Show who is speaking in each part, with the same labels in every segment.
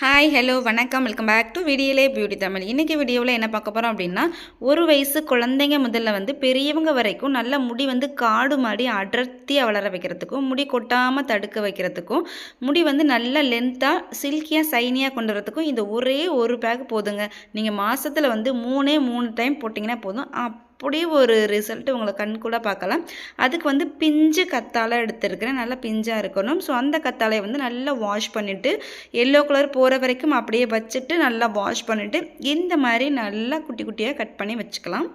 Speaker 1: Hi hello வணக்கம். Welcome back to வீடியோலே beauty Tamil. இன்றைக்கி வீடியோவில் என்ன பார்க்க போகிறோம் அப்படின்னா ஒரு வயசு குழந்தைங்க முதல்ல வந்து பெரியவங்க வரைக்கும் நல்ல முடி வந்து காடு மாடி அடர்த்தியாக வளர வைக்கிறதுக்கும் முடி கொட்டாமல் தடுக்க வைக்கிறதுக்கும் முடி வந்து நல்ல லென்த்தாக சில்கியாக சைனியாக கொண்டு வரதுக்கும் இந்த ஒரே ஒரு பேக் போதுங்க. நீங்கள் மாதத்தில் வந்து மூணே மூணு டைம் போட்டிங்கன்னா போதும். அப்படி ஒரு ரிசல்ட் உங்களை கண் கூட பார்க்கலாம். அதுக்கு வந்து பிஞ்சு கத்தாழை எடுத்துருக்கிறேன் நல்லா பிஞ்சாக இருக்கணும். ஸோ அந்த கத்தாழையை வந்து நல்லா வாஷ் பண்ணிவிட்டு எல்லோ கலர் போகிற வரைக்கும் அப்படியே வச்சுட்டு நல்லா வாஷ் பண்ணிவிட்டு இந்த மாதிரி நல்லா குட்டி குட்டியாக கட் பண்ணி வச்சுக்கலாம்.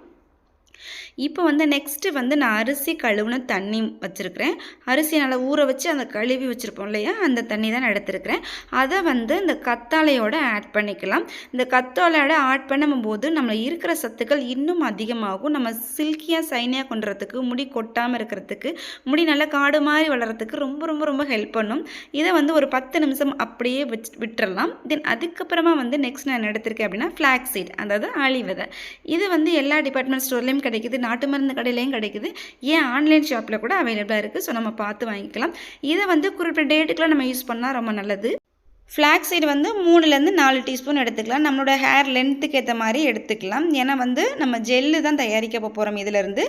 Speaker 1: இப்போ வந்து நெக்ஸ்ட்டு வந்து நான் அரிசி கழுவுன தண்ணி வச்சுருக்கிறேன். அரிசி நல்லா ஊற வச்சு அந்த கழுவி வச்சுருப்போம் இல்லையா? அந்த தண்ணி தான் நான் எடுத்துருக்கிறேன். அதை வந்து இந்த கத்தாழையோட ஆட் பண்ணிக்கலாம். இந்த கத்தாழையோட ஆட் பண்ணும்போது நம்ம இருக்கிற சத்துக்கள் இன்னும் அதிகமாகும். நம்ம சில்கியாக சைனியாக கொண்டுறதுக்கு முடி கொட்டாமல் இருக்கிறதுக்கு முடி நல்லா காடு மாதிரி வளர்கிறதுக்கு ரொம்ப ரொம்ப ரொம்ப ஹெல்ப் பண்ணும். இதை வந்து ஒரு பத்து நிமிஷம் அப்படியே வச்சு விட்டுறலாம். தென் அதுக்கப்புறமா வந்து நெக்ஸ்ட் நான் எடுத்திருக்கேன் அப்படின்னா ஃப்ளாக் சீட் அதாவது ஆளி விதை இது வந்து எல்லா டிபார்ட்மெண்ட் ஸ்டோர்லேயும் கிடைக்குது நாட்டு மருந்து கடையிலையும் கிடைக்குது. ஏன் ஆன்லைன் ஷாப்பில் கூட அவைலபிளாக இருக்குது ஸோ நம்ம பார்த்து வாங்கிக்கலாம். இதை வந்து குறிப்பிட்ட டேட்டுக்கெலாம் நம்ம யூஸ் பண்ணால் ரொம்ப நல்லது. ஃப்ளாக் சீடு வந்து மூணுலேருந்து நாலு டீஸ்பூன் எடுத்துக்கலாம். நம்மளோட ஹேர் லென்த்துக்கு ஏற்ற மாதிரி எடுத்துக்கலாம். ஏன்னா வந்து நம்ம ஜெல்லு தான் தயாரிக்க போகிறோம் இதிலேருந்து.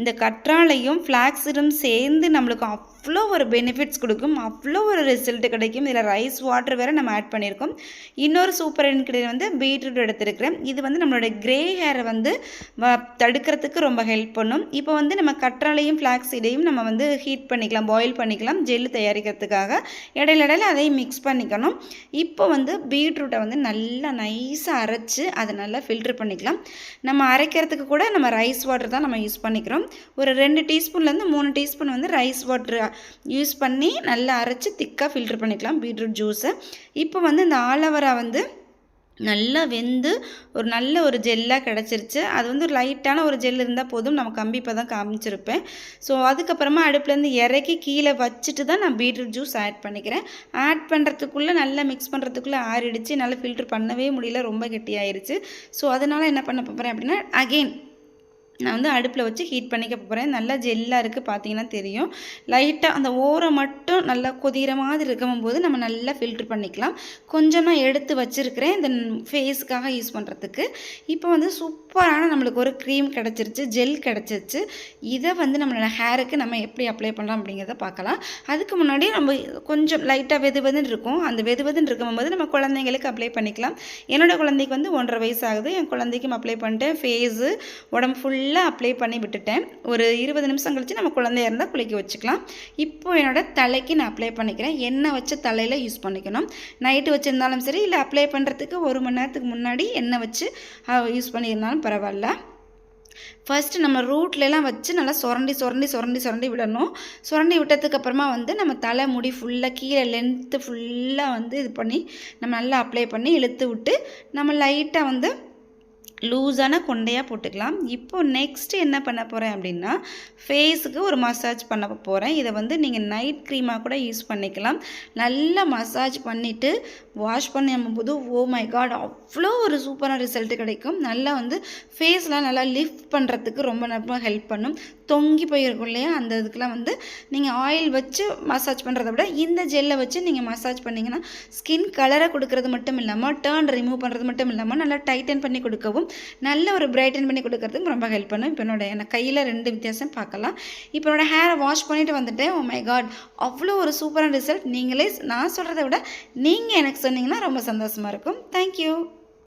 Speaker 1: இந்த கற்றாழையும் ஃப்ளாக் சீடும் சேர்ந்து நம்மளுக்கு அவ்வளோ ஒரு பெனிஃபிட்ஸ் கொடுக்கும். அவ்வளோ ஒரு ரிசல்ட் கிடைக்கும். இதில் ரைஸ் வாட்டர் வேறு நம்ம ஆட் பண்ணியிருக்கோம். இன்னொரு சூப்பர் இன்க்ரீடியன் வந்து பீட்ரூட் எடுத்துருக்கிறேன். இது வந்து நம்மளோட கிரே ஹேரை வந்து தடுக்கிறதுக்கு ரொம்ப ஹெல்ப் பண்ணும். இப்போ வந்து நம்ம கற்றாழையும் ஃப்ளாக் சீடையும் நம்ம வந்து ஹீட் பண்ணிக்கலாம் பாயில் பண்ணிக்கலாம் ஜெல்லு தயாரிக்கிறதுக்காக. இடையில இடையில அதையும் மிக்ஸ் பண்ணிக்கணும். இப்போ வந்து பீட்ரூட்டை வந்து நல்லா நைஸாக அரைச்சி அதை நல்லா ஃபில்ட்ரு பண்ணிக்கலாம். நம்ம அரைக்கிறதுக்கு கூட நம்ம ரைஸ் வாட்டர் தான் நம்ம யூஸ் பண்ணிக்கிறோம். ஒரு ரெண்டு டீஸ்பூன்லேருந்து மூணு டீஸ்பூன் வந்து ரைஸ் வாட்ரு யூஸ் பண்ணி நல்லா அரைச்சி திக்காக ஃபில்ட்ரு பண்ணிக்கலாம். பீட்ரூட் ஜூஸை இப்போ வந்து இந்த ஆலோவரா வந்து நல்லா வெந்து ஒரு நல்ல ஒரு ஜெல்லாக கிடச்சிருச்சு. அது வந்து ஒரு லைட்டான ஒரு ஜெல் இருந்தால் போதும். நம்ம கம்பி இப்போ தான் காமிச்சிருப்பேன். ஸோ அதுக்கப்புறமா அடுப்புலேருந்து இறக்கி கீழே வச்சுட்டு தான் நான் பீட்ரூட் ஜூஸ் ஆட் பண்ணிக்கிறேன். ஆட் பண்ணுறதுக்குள்ளே நல்லா மிக்ஸ் பண்ணுறதுக்குள்ளே ஆறிடுச்சு. நல்லா ஃபில்ட்ரு பண்ணவே முடியல. ரொம்ப கெட்டியாயிருச்சு. ஸோ அதனால் என்ன பண்ண போகிறேன் அப்படின்னா அகெயின் நான் வந்து அடுப்பில் வச்சு ஹீட் பண்ணிக்க போகிறேன் நல்லா ஜெல்லாக இருக்குது பார்த்தீங்கன்னா தெரியும். லைட்டாக அந்த ஓரம் மட்டும் நல்லா கொதிகிற மாதிரி இருக்கும் போது நம்ம நல்லா ஃபில்ட்ரு பண்ணிக்கலாம். கொஞ்சமாக எடுத்து வச்சுருக்கிறேன் இந்த ஃபேஸுக்காக யூஸ் பண்ணுறதுக்கு இப்போ வந்து சூப்பரான நம்மளுக்கு ஒரு க்ரீம் கிடச்சிருச்சு ஜெல் கிடச்சிருச்சு. இதை வந்து நம்மளோட ஹேருக்கு நம்ம எப்படி அப்ளை பண்ணலாம் அப்படிங்கிறத பார்க்கலாம். அதுக்கு முன்னாடி நம்ம கொஞ்சம் லைட்டாக வெது வெதுன்னு இருக்கும். அந்த வெது வெதுன்னு இருக்கும்போது நம்ம குழந்தைங்களுக்கு அப்ளை பண்ணிக்கலாம். என்னோடய குழந்தைக்கு வந்து ஒன்றரை வயசு ஆகுது. என் குழந்தைக்கும் அப்ளை பண்ணிட்டேன். ஃபேஸு உடம்பு ஃபுல் ஃபுல்லாக அப்ளை பண்ணி விட்டுட்டேன். ஒரு இருபது நிமிஷம் கழித்து நம்ம குழந்தைய இருந்தால் குளிக்க வச்சுக்கலாம். இப்போ என்னோடய தலைக்கு நான் அப்ளை பண்ணிக்கிறேன். எண்ணெய் வச்ச தலையில் யூஸ் பண்ணிக்கணும். நைட்டு வச்சுருந்தாலும் சரி இல்லை அப்ளை பண்ணுறதுக்கு ஒரு மணி நேரத்துக்கு முன்னாடி எண்ணெய் வச்சு யூஸ் பண்ணியிருந்தாலும் பரவாயில்ல. ஃபஸ்ட்டு நம்ம ரூட்லலாம் வச்சு நல்லா சுரண்டி சுரண்டி சுரண்டி சுரண்டி விடணும். சுரண்டி விட்டதுக்கப்புறமா வந்து நம்ம தலை முடி ஃபுல்லாக கீழே லென்த்து ஃபுல்லாக வந்து இது பண்ணி நம்ம நல்லா அப்ளை பண்ணி இழுத்து விட்டு நம்ம லைட்டாக வந்து லூஸான கொண்டையாக போட்டுக்கலாம். இப்போ நெக்ஸ்ட் என்ன பண்ண போகிறேன் அப்படின்னா ஃபேஸுக்கு ஒரு மசாஜ் பண்ண போகிறேன் இதை வந்து நீங்கள் நைட் க்ரீமாக கூட யூஸ் பண்ணிக்கலாம். நல்லா மசாஜ் பண்ணிவிட்டு வாஷ் பண்ணும்போது ஓ oh மை காட் அவ்வளோ ஒரு சூப்பரான ரிசல்ட் கிடைக்கும். நல்லா வந்து ஃபேஸ்லாம் நல்லா லிஃப்ட் பண்ணுறதுக்கு ரொம்ப நல்லா ஹெல்ப் பண்ணும். தொங்கி போயிருக்கும் இல்லையா? அந்த இதுக்கெலாம் வந்து நீங்கள் ஆயில் வச்சு மசாஜ் பண்ணுறத விட இந்த ஜெல்லை வச்சு நீங்கள் மசாஜ் பண்ணிங்கன்னா ஸ்கின் கலரை கொடுக்கறது மட்டும் இல்லாமல் டேர்ன் ரிமூவ் பண்ணுறது மட்டும் இல்லாமல் நல்லா டைட்டன் பண்ணி கொடுக்கவும் நல்ல ஒரு பிரைட்டன் பண்ணி கொடுக்கறதுக்கு ரொம்ப ஹெல்ப் பண்ணும். இப்போ என்னோட எனக்கு கையில் ரெண்டு வித்தியாசம் பார்க்கலாம். இப்போ என்னோட ஹேரை வாஷ் பண்ணிவிட்டு வந்துட்டேன். ஓ மை காட் அவ்வளோ ஒரு சூப்பரான ரிசல்ட் நீங்களே நான் சொல்கிறத விட நீங்கள் எனக்கு சொன்னீங்கன்னா ரொம்ப சந்தோஷமாக இருக்கும். தேங்க்யூ